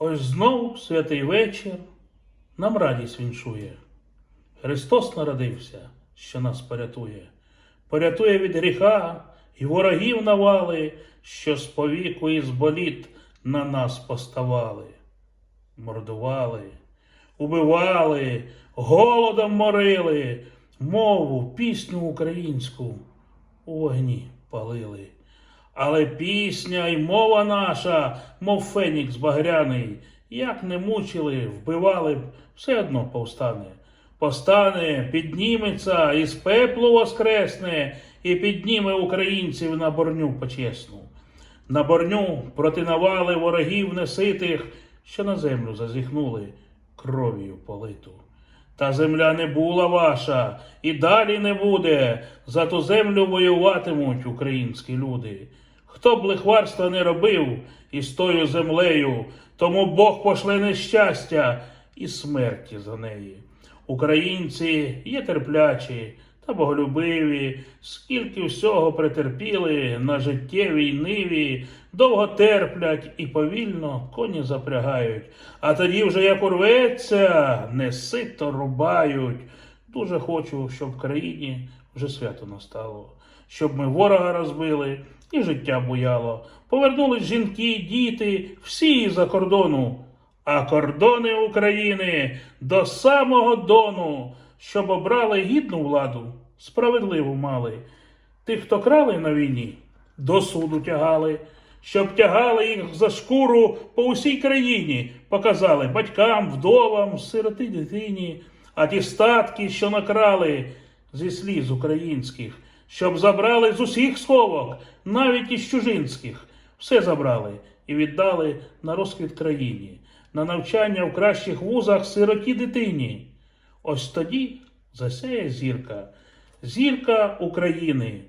Ось знов святий вечір нам радість віншує. Христос народився, що нас порятує, порятує від гріха і ворогів навали, що з повіку і з боліт на нас поставали, мордували, убивали, голодом морили, мову, пісню українську у вогні палили. Але пісня й мова наша, мов фенікс багряний, як не мучили, вбивали б, все одно повстане. Постане, підніметься, із пеплу воскресне, і підніме українців на борню почесну. На борню проти навали ворогів неситих, що на землю зазіхнули кров'ю политу. Та земля не була ваша, і далі не буде. За ту землю воюватимуть українські люди. Хто б лихварства не робив із тою землею, тому Бог пошле нещастя і смерті за неї. Українці є терплячі та боголюбиві, скільки всього претерпіли на життєвій ниві, довго терплять і повільно коні запрягають. А тоді вже як урветься, несито рубають. Дуже хочу, щоб в країні вже свято настало, щоб ми ворога розбили і життя буяло. Повернулись жінки, діти, всі за кордону, а кордони України до самого дону, щоб обрали гідну владу, справедливу мали. Тих, хто крали на війні, до суду тягали, щоб тягали їх за шкуру по усій країні, показали батькам, вдовам, сироти дитині, а ті статки, що накрали зі сліз українських, щоб забрали з усіх сховок, навіть із чужинських, все забрали і віддали на розквіт країні, на навчання в кращих вузах сироті дитині. Ось тоді засяє зірка, зірка України,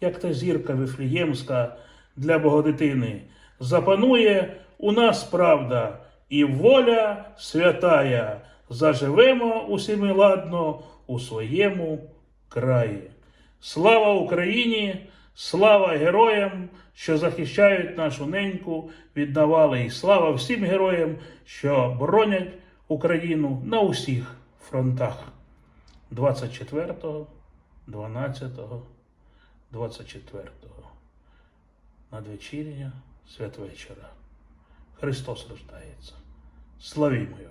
як та зірка Вифліємська для Богодитини. Запанує у нас правда і воля святая. Заживемо усі ми ладно у своєму краї. Слава Україні! Слава героям, що захищають нашу неньку від навали, і слава всім героям, що боронять Україну на усіх фронтах. 24, 12, 24 надвечір'я святвечора. Христос рождається. Славімо Його!